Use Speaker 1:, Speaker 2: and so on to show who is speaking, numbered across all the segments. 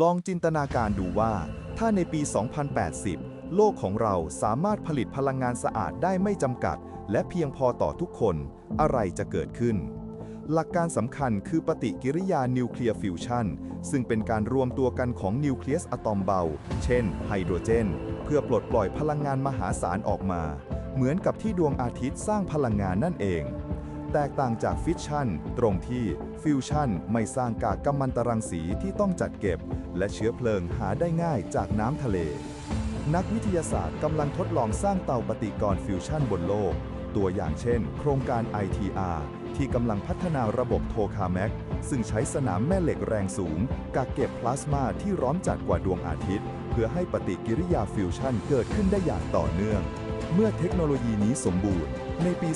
Speaker 1: ลองจินตนาการดูว่า ถ้าในปี 2080 โลกของเราสามารถผลิตพลังงานสะอาดได้ไม่จำกัด และเพียงพอต่อทุกคน อะไรจะเกิดขึ้น หลักการสำคัญคือปฏิกิริยานิวเคลียร์ฟิวชันซึ่งเป็นการรวมตัวกันของนิวเคลียสอะตอมเบา เช่น ไฮโดรเจน เพื่อปลดปล่อยพลังงานมหาศาลออกมา เหมือนกับที่ดวงอาทิตย์สร้างพลังงานนั่นเอง แตกต่างจากฟิชชั่น ตรงที่ฟิวชั่นไม่สร้างกากกัมมันตรังสีที่ต้องจัดเก็บ และเชื้อเพลิงหาได้ง่ายจากน้ำทะเล นักวิทยาศาสตร์กำลังทดลองสร้างเตาปฏิกรณ์ฟิวชั่นบนโลก ตัวอย่างเช่น โครงการ ITR ที่กำลังพัฒนาระบบโทคาแม็กซึ่งใช้สนามแม่เหล็กแรงสูง กักเก็บพลาสมาที่ร้อนจัดกว่าดวงอาทิตย์ เพื่อให้ปฏิกิริยาฟิวชั่นเกิดขึ้นได้อย่างต่อเนื่อง เมื่อเทคโนโลยีนี้สมบูรณ์ ในปี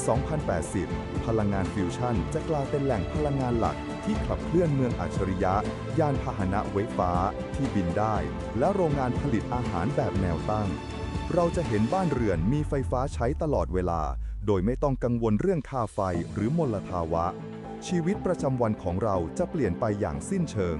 Speaker 1: 2080 พลังงานฟิวชั่นจะกลายเป็นแหล่งพลังงานหลักที่ขับเคลื่อนเมืองอัจฉริยะ ยานพาหนะไฟฟ้าที่บินได้ และโรงงานผลิตอาหารแบบแนวตั้ง เราจะเห็นบ้านเรือนมีไฟฟ้าใช้ตลอดเวลา โดยไม่ต้องกังวลเรื่องค่าไฟหรือมลภาวะ ชีวิตประจำวันของเราจะเปลี่ยนไปอย่างสิ้นเชิง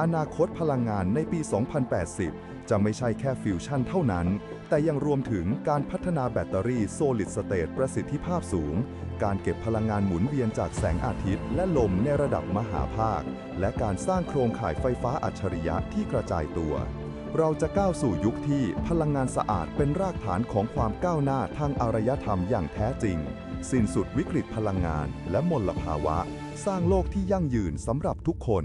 Speaker 1: อนาคตพลังงานในปี 2080 จะไม่ใช่แค่ฟิวชั่นเท่านั้น แต่ยังรวมถึงการพัฒนาแบตเตอรี่โซลิดสเตตประสิทธิภาพสูง การเก็บพลังงานหมุนเวียนจากแสงอาทิตย์ และลมในระดับมหาภาค และการสร้างโครงข่ายไฟฟ้าอัจฉริยะที่กระจายตัว เราจะก้าวสู่ยุคที่พลังงานสะอาดเป็นรากฐานของความก้าวหน้าทางอารยธรรมอย่างแท้จริง สิ้นสุดวิกฤตพลังงานและมลภาวะ สร้างโลกที่ยั่งยืนสำหรับทุกคน